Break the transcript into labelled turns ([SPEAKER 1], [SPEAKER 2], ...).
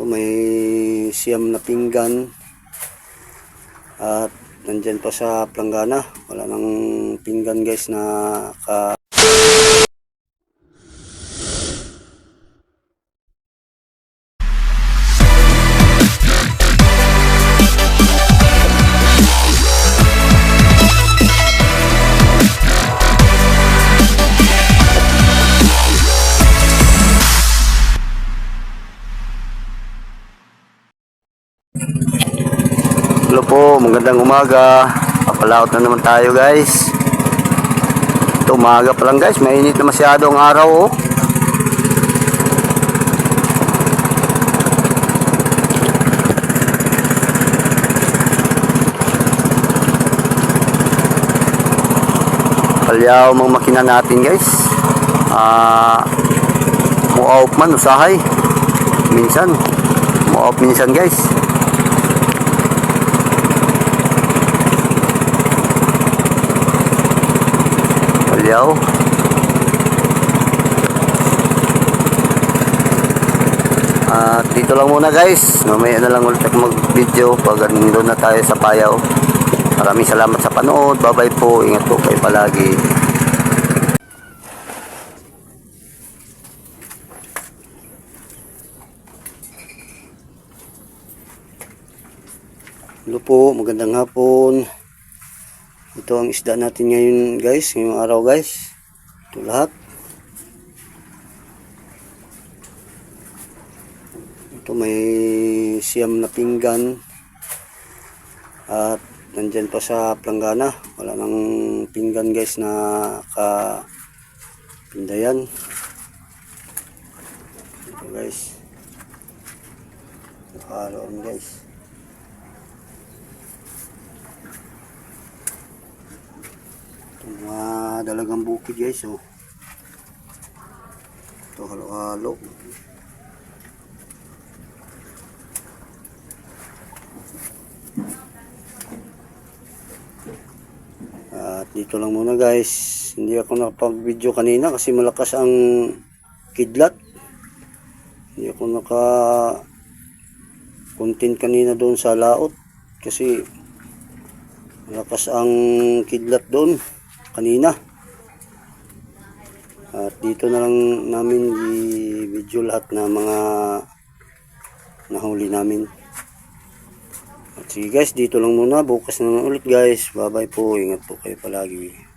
[SPEAKER 1] Ito may siyam na pinggan. At nandyan pa sa planggana. Wala nang pinggan guys na ka Hello po, magandang umaga. Papalaot na naman tayo guys. Ito umaga pa lang guys, mainit na masyado ang araw oh. Palyaw mga makina natin guys. Ah, muaop man usahay. Minsan, muaop minsan guys. Palyaw. At dito lang muna guys. Mamaya na lang ulit ako mag-video pag nandun na tayo sa Payaw. Maraming salamat sa panood. Bye-bye po. Ingat po kayo palagi. Hello po, magandang hapon. Ito ang isda natin ngayon guys, ngayong araw guys. Ito lahat. Ito may siyam na pinggan. At nandyan pa sa planggana. Wala nang pinggan guys na ka pindayan. Ito guys. Halo guys. Mga dalagang bukid guys oh. Ito halo-halo. At dito lang muna guys. Hindi ako nakapag-video kanina kasi malakas ang kidlat. Hindi ako naka content kanina doon sa laot kasi malakas ang kidlat doon kanina. At dito na lang namin i-video lahat na mga nahuli namin. At sige guys, dito lang muna. Bukas na naman ulit guys. Bye bye po. Ingat po kayo palagi.